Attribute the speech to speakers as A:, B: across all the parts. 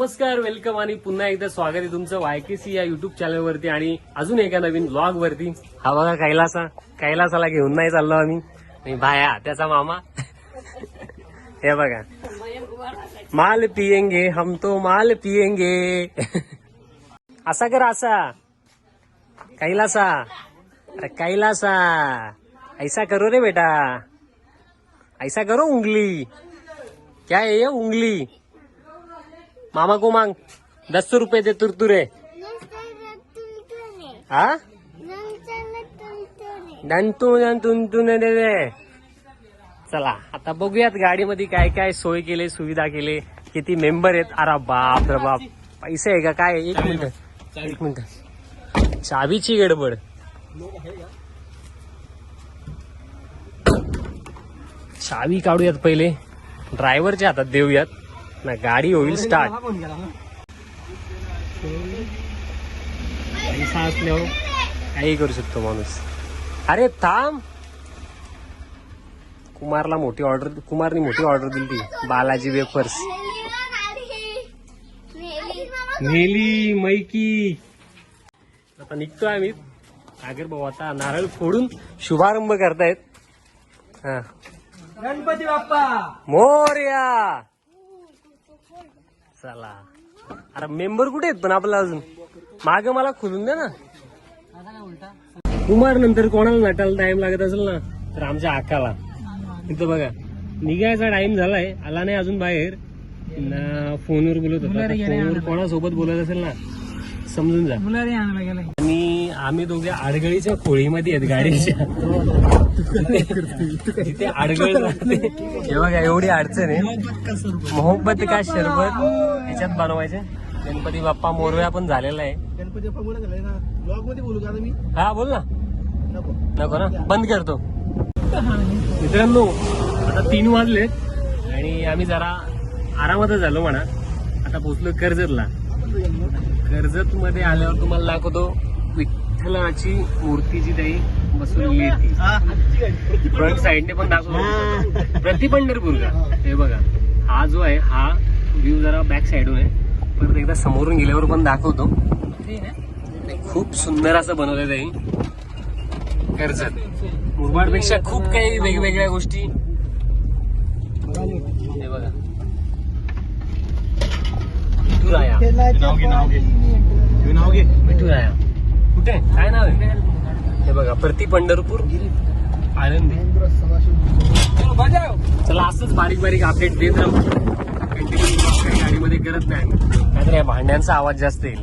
A: नमस्कार वेलकम आणि पुन्हा एकदा स्वागत आहे तुमचं वायकेसी या युट्यूब चॅनलवरती आणि अजून एका नवीन ब्लॉग वरती. हा बघा कैलासा कैलासाला घेऊन नाही चाललो आम्ही. आणि भाया त्याचा मामा. हे बघा. माल पियेंगे हम तो माल पियेंगे. असा कर असा. कैलासा. अरे कैलासा. ऐसा करो रे बेटा. ऐसा करो उंगली. क्या है ये उंगली? मामा को मांग। दस रुपये दे तुरतुरे हा दंतू दंतून दे दे। चला आता बघूयात गाडीमध्ये काय काय सोय केले सुविधा केले किती मेंबर आहेत. अरे बाप रे बाप. पैसे आहे का? काय? एक मिनिट. एक मिनिट. चावीची गडबड. चावी काढूयात पहिले. ड्रायव्हरच्या हातात देऊयात. ना गाडी होईल स्टार्ट पैसा असल्यावर काही करू शकतो माणूस. अरे थांब. कुमारला मोठी ऑर्डर कुमारनी मोठी ऑर्डर दिली ती. बालाजी वेफर्स नेली मैकी. आता निघतोय आम्ही. आगर भाऊ आता नारळ फोडून शुभारंभ करतायत. हा.
B: गणपती बाप्पा.
A: मोर्या! चला. अरे मेंबर कुठे आहेत पण आपला अजून? माग मला खोलून दे ना. कुमार नंतर कोणाला नटायला टाइम लागत असेल ना तर आमच्या आकाला. इथं बघा. निघायचा टाइम झालाय आला नाही अजून बाहेर. ना फोनवर बोलत होता. फोनवर कोणासोबत बोलत असेल ना समजून जा. आणि आम्ही दोघे आडगळीच्या खोळीमध्ये आहेत गाडीच्या. तिथे आडगळ हे बघा एवढी अडचण आहे. मोहब्बत का शरबत? याच्यात बनवायचे. गणपती बाप्पा मोरव्या पण झालेला आहे.
B: गणपती बाप्पा बोला झालाय ना ब्लॉगमध्ये बोलू का मी?
A: हा बोल ना.
B: नको.
A: नको ना? बंद करतो. मित्रांनो आता तीन वाजलेत आणि आम्ही जरा आरामातच झालो म्हणा. आता पोहोचलो कर्जतला. कर्जत मध्ये आल्यावर तुम्हाला दाखवतो विठ्ठलाची मूर्ती जी काही बसवलेली ती फ्रंट साईडने पण दाखवतो. प्रति पंढरपूर का हे बघा. हा जो आहे हा व्ह्यू जरा बॅक साईडून आहे. परत एकदा समोरून गेल्यावर पण दाखवतो. खूप सुंदर असं बनवलेलं आहे. कर्जत मुरबाडपेक्षा खूप काही वेगवेगळ्या गोष्टी. हे बघा. विठुराया कुठे? काय नाव आहे? हे बघा प्रति पंढरपूर. आनंदी. चला असंच बारीक बारीक अपडेट देत राहू. कंटिन्यू गाडीमध्ये करत नाही काहीतरी या भांड्यांचा आवाज जास्त येईल.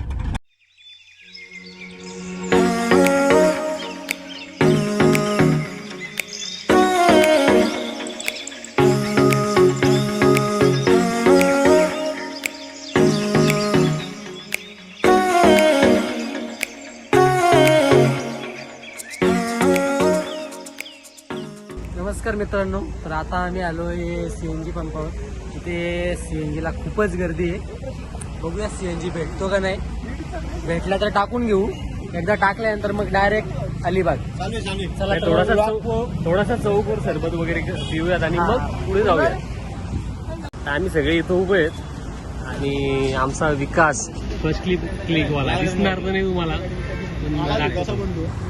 B: नमस्कार मित्रांनो तर आता आम्ही आलो आहे सीएनजी पंपावर. इथे सीएनजी ला खूपच गर्दी आहे. बघूया सीएनजी भेटतो का नाही. भेटला तर टाकून घेऊ. एकदा टाकल्यानंतर मग डायरेक्ट अलिबाग. चला
A: थोडासा थोडासा चौकवर सरबत वगैरे पिऊयात आणि. मग पुढे जाऊया तर आम्ही सगळे इथं उभे आहेत. आणि आमचा विकास फर्स्ट क्लिक क्लिक वाला दिसणार तर नाही तुम्हाला.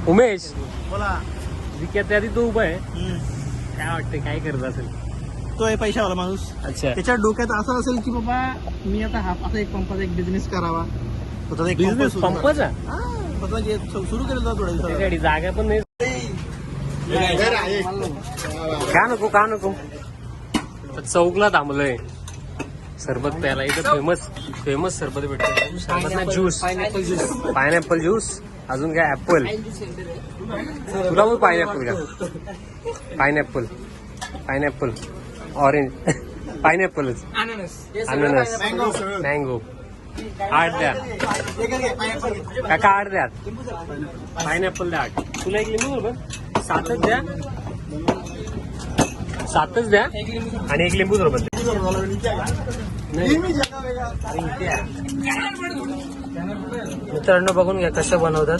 A: उमेश
B: बोला.
A: विक्यात त्या तो उभा आहे. काय वाटतं काय करत असेल?
B: तो आहे पैशावाला माणूस.
A: अच्छा.
B: त्याच्या डोक्यात असं असेल की बाबा मी आता हा असा एक पंपाचा एक बिझनेस करावा. स्वतःचा एक पंप
A: बिझनेस. पंपाचा?
B: हा, सुरू केलेला थोड्या दिवसात.
A: जागा पण नाही. का नको का नको. चौकला थांबलोय. सरबत प्यायला इथं फेमस फेमस सरबत भेटतो सरबत ना juice
B: pineapple juice
A: pineapple juice अजून काय? ऍपल तुला पायनॅपल का पायनॅपल पायनॅपल ऑरेंज. पायनॅपलच.
B: अननस.
A: मँगो आठ द्या. काका आठ द्या. पायनॅपल द्या आठ. तुला एक लिंबू बरोबर सातच द्या. सातच द्या. आणि एक लिंबू बरोबर.
B: मित्रांनो बघून घ्या कसं बनवतात.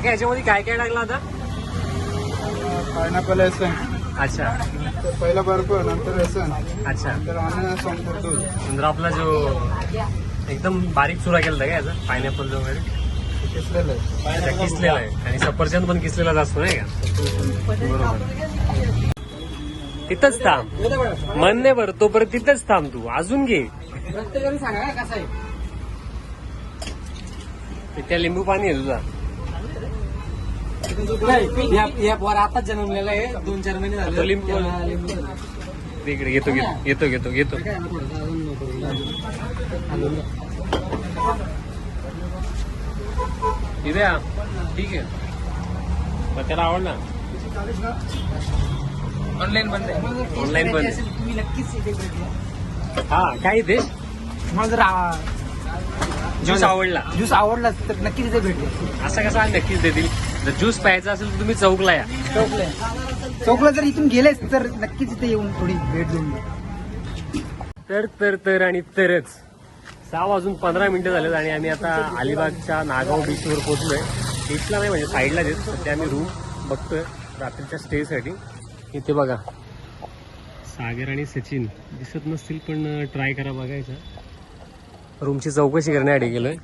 A: काका याच्यामध्ये काय काय टाकलं आता?
C: पायनॅपल एसन
A: अच्छा.
C: तर पहिला बर्फ नंतर एसन
A: अच्छा.
C: तर अननस संपूर दूध
A: नंतर आपला जो एकदम बारीक चुरा केला का याचा? पायनॅपल वगैरे
C: किसलेलं आहे.
A: किसलेला आणि सफरचंद पण किसलेलाच असतो नाही का? बरोबर. तिथंच थांब. मन नाही बरं तोपर्यंत तिथंच थांब तू. अजून घे.
B: प्रत्येकाने सांगा कसा आहे.
A: त्या लिंबू पाणी आहे तुझा.
B: नाही, या या पोर आताच जन्मलेला आहे दोन चार महिने झाले
A: तो लिंबू-
B: त्याला लिंबू झालं.
A: इकडे घेतो घेतो घेतो घेतो घेतो
B: काय आहे थोडंसं अजून नको करू. अजून नको.
A: इथे या. ठीक आहे मग त्याला आवडला
B: ऑनलाईन बंद आहे
A: ऑनलाईन बंद.
B: असेल, तुम्ही नक्कीच इथे भेट द्या.
A: हा काय ते
B: मला जर आ-
A: ज्यूस आवडला
B: ज्यूस आवडला तर नक्कीच इथे भेट द्या.
A: असा कसा नक्कीच देतील जर ज्यूस प्यायचा असेल तर तुम्ही चौकला या.
B: चौकला. चौकला जर इथून गेलेच तर नक्कीच इथे येऊन थोडी भेट देऊन.
A: तर तर तर आणि तरच. सहा वाजून पंधरा मिनिटं झालेत आणि आम्ही आता अलिबागच्या नागाव बीचवर पोहोचलोय. बीचला नाही म्हणजे साईडला देत सध्या आम्ही रूम बघतोय रात्रीच्या स्टेसाठी इथे बघा. सागर आणि सचिन. दिसत नसतील पण ट्राय करा बघायचं. रूमची चौकशी करण्यासाठी गेलोय.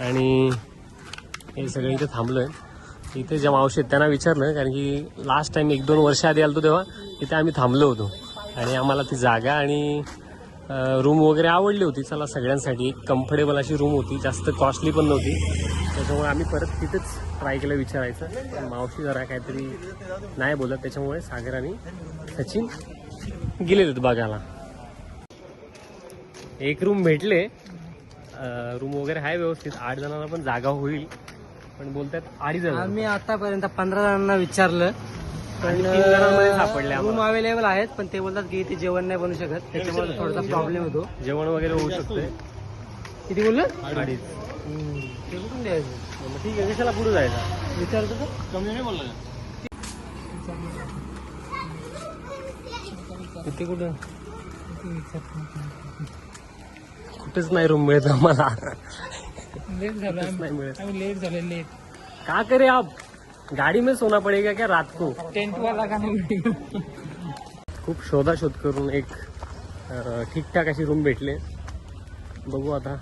A: आणि हे सगळे इथे थांबलोय. इथे जे मावशी आहेत त्यांना विचारलं कारण की लास्ट टाइम एक दोन वर्ष आधी आलतो तेव्हा इथे आम्ही थांबलो होतो. आणि आम्हाला ती जागा आणि रूम वगैरे आवडली होती. चला सगळ्यांसाठी एक कम्फर्टेबल अशी रूम होती. जास्त कॉस्टली पण नव्हती. त्याच्यामुळे आम्ही परत तिथेच ट्राय केलं विचारायचं. मावशी जरा काहीतरी नाही बोलत त्याच्यामुळे सागर आणि सचिन गेले होते बघायला. एक रूम भेटले. रूम वगैरे आहे व्यवस्थित. आठ जणांना पण जागा होईल. पण बोलतात अडीच हजार
B: आम्ही आतापर्यंत पंधरा जणांना विचारलं
A: तीन जणांमध्ये सापडले
B: रूम. अवेलेबल आहेत पण ते बोलतात की इथे जेवण नाही बनू शकत. त्याच्यामुळे थोडासा प्रॉब्लेम होतो.
A: जेवण वगैरे होऊ शकतंय.
B: किती बोललं?
A: अडीच
B: ते कुठून द्यायचं?
A: मग ठीक आहे कशाला पुढे जायचं?
B: विचारतो तर.
A: कमी नाही बोलला किती कुठं? कुठेच नाही रूम मिळत आम्हाला.
B: लेट झालं.
A: नाही
B: आम्ही लेट झाले लेट.
A: का करे आप? गाडी में सोना पडेगा क्या रात को?
B: टेंट वाला का नाही
A: खूप शोधाशोध करून एक अं, ठीकठाक अशी रूम भेटले. बघू आता.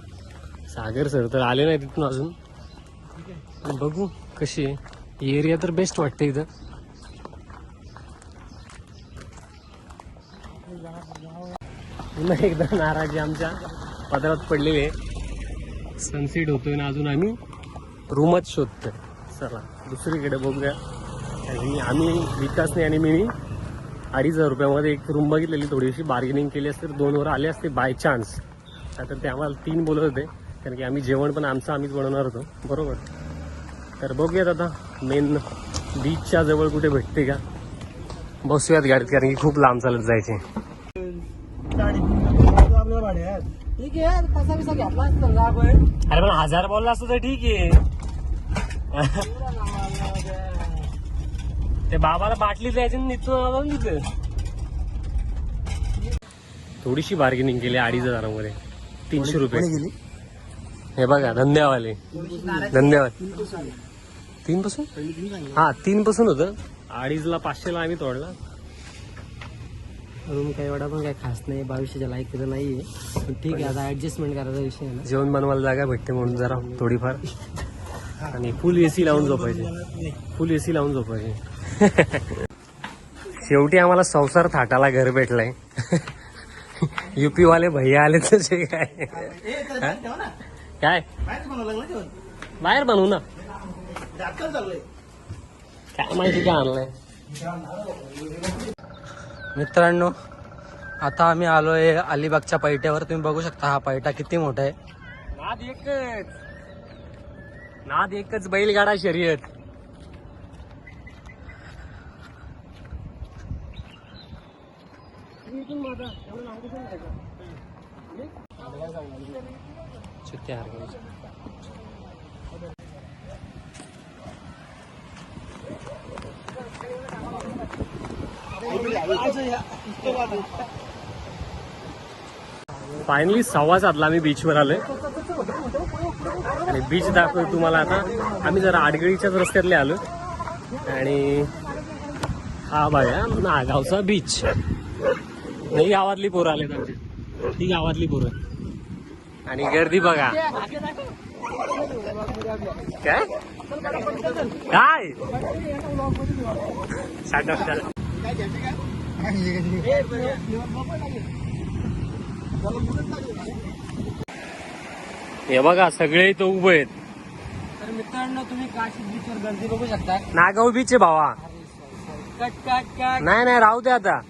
A: सागर सर तर आले नाही तिथून अजून. पण बघू कशी आहे. एरिया तर बेस्ट वाटते इथं. पुन्हा एकदा नाराजी आमच्या पदरात पडलेली आहे. सनसेट होतोय ना अजून आम्ही रूमच शोधतोय. चला दुसरीकडे बघूया. आणि आम्ही विकासने आणि मी अडीच हजार रुपयामध्ये एक रूम बघितलेली थोडीशी बार्गेनिंग केली असते. दोन दोनवर आले असते बाय चान्स आता ते आम्हाला तीन बोलत होते. कारण की आम्ही जेवण पण आमचं आम्हीच बनवणार होतो. बरोबर? तर बघूयात आता मेन बीचच्या जवळ कुठे भेटते का? बसूयात गाडीत कारण की खूप लांब चालत जायचे.
B: ठीक आहे बिसा घेतला असता ना आपण
A: अरे पण हजार बोलला असतो तर ठीक आहे. ते बाबाला बाटली द्यायची आणि तिथून आलो ना तिथं थोडीशी बार्गेनिंग केली अडीच हजारामध्ये. तीनशे रुपये. हे बघा धंद्यावाले धन्यवाद तीन पासून हा तीन पासून होतं. अडीचला पाचशेला आम्ही तोडला.
B: रूम काही एवढा पण काही खास नाही बावीसशेच्या लायकीचं नाहीये. पण ठीक आहे आता ऍडजस्टमेंट करायचा विषय आहे ना.
A: जेवण बनवायला जागा भेटते म्हणून जरा थोडीफार. आणि फुल एसी लावून झोपायचे. फुल एसी लावून झोपायचे. शेवटी आम्हाला संसार थाटाला घर भेटलाय. युपी वाले भैया आले तसे काय. हा? काय? बाहेर बनवू ना. काय माहिती काय आणलंय?
B: मित्रांनो आता आम्ही आलोय अलिबागच्या पैट्यावर तुम्ही बघू शकता हा पैठा किती मोठा आहे.
A: नाद एकच. नाद एकच बैलगाडा शर्यत. फायनली सव्वा सातला आम्ही बीचवर आलोय. आणि बीच दाखवतो तुम्हाला आता. आम्ही जरा आडगळीच्याच रस्त्यातले आलो आणि हा बघा नागावचा बीच नाही गावातली पोरं आलेत आमची. ती गावातली पोरं आणि गर्दी बघा. काय? काय? हे बघा सगळे इथं उभे आहेत.
B: तर मित्रांनो तुम्ही काशी बीचवर गर्दी बघू शकता.
A: नागाव बीच आहे भावा.
B: Cut cut cut.
A: नाही नाही राहू दे आता.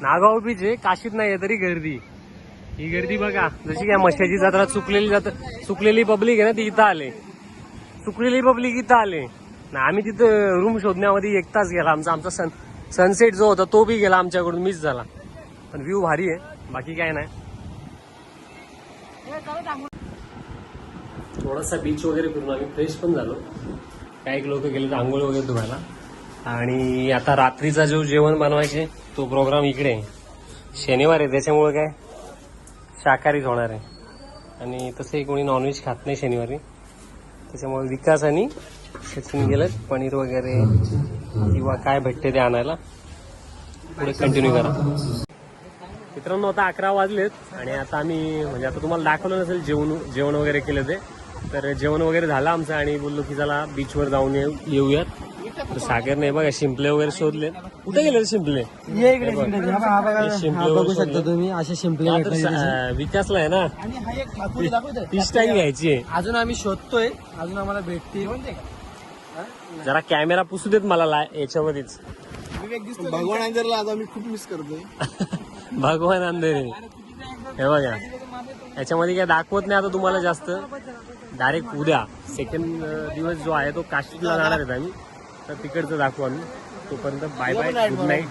A: नागाव बीच आहे काशीत नाही तरी गर्दी. ही गर्दी बघा जशी काय मशाची जत्रा चुकलेली जात चुकलेली पब्लिक आहे ना ती इथं आले. चुकलेली पब्लिक इथं आले. ना आम्ही तिथं रूम शोधण्यामध्ये एक तास गेला. आमचा आमचा सन सनसेट जो होता तो बी गेला आमच्याकडून मिस झाला. पण व्ह्यू भारी आहे. बाकी काय नाही. थोडासा बीच वगैरे फिरून आम्ही फ्रेश पण झालो. काही लोक गेले तर आंघोळ वगैरे धुवायला. आणि आता रात्रीचा जो जेवण बनवायचे तो प्रोग्राम इकडे आहे. शनिवार आहे त्याच्यामुळे काय? शाकाहारीच होणार आहे. आणि तसंही कोणी नॉनव्हेज खात नाही शनिवारी. त्याच्यामुळे विकास आणि सचिन गेलं पनीर वगैरे. किंवा काय भेटते ते आणायला पुढे कंटिन्यू करा. मित्रांनो आता अकरा वाजलेत आणि आता आम्ही म्हणजे आता तुम्हाला दाखवलं नसेल जेवण जेवण वगैरे केलं ते तर जेवण वगैरे झालं आमचं आणि बोललो की चला बीचवर जाऊन येऊ येऊयात. तर सागरने बघा शिंपले वगैरे शोधले. कुठे गेले शिंपले?
B: शिंपले. बघा, शकता तुम्ही असे शिंपले
A: विकासला आहे ना? तीस टाइम घ्यायची
B: अजून आम्ही शोधतोय. अजून आम्हाला भेटतील.
A: जरा कॅमेरा पुसू देत मला ला- याच्यामध्येच.
C: भगवान अंजरला आज आम्ही खूप मिस करतोय.
A: भगवान अंधेरे. हे बघा. याच्यामध्ये काय दाखवत नाही आता तुम्हाला जास्त. डायरेक्ट उद्या. सेकंड दिवस जो आहे तो काशीला जाणार आहेत आम्ही. तर तिकडचं दाखवू आम्ही. तोपर्यंत बाय बाय गुड नाईट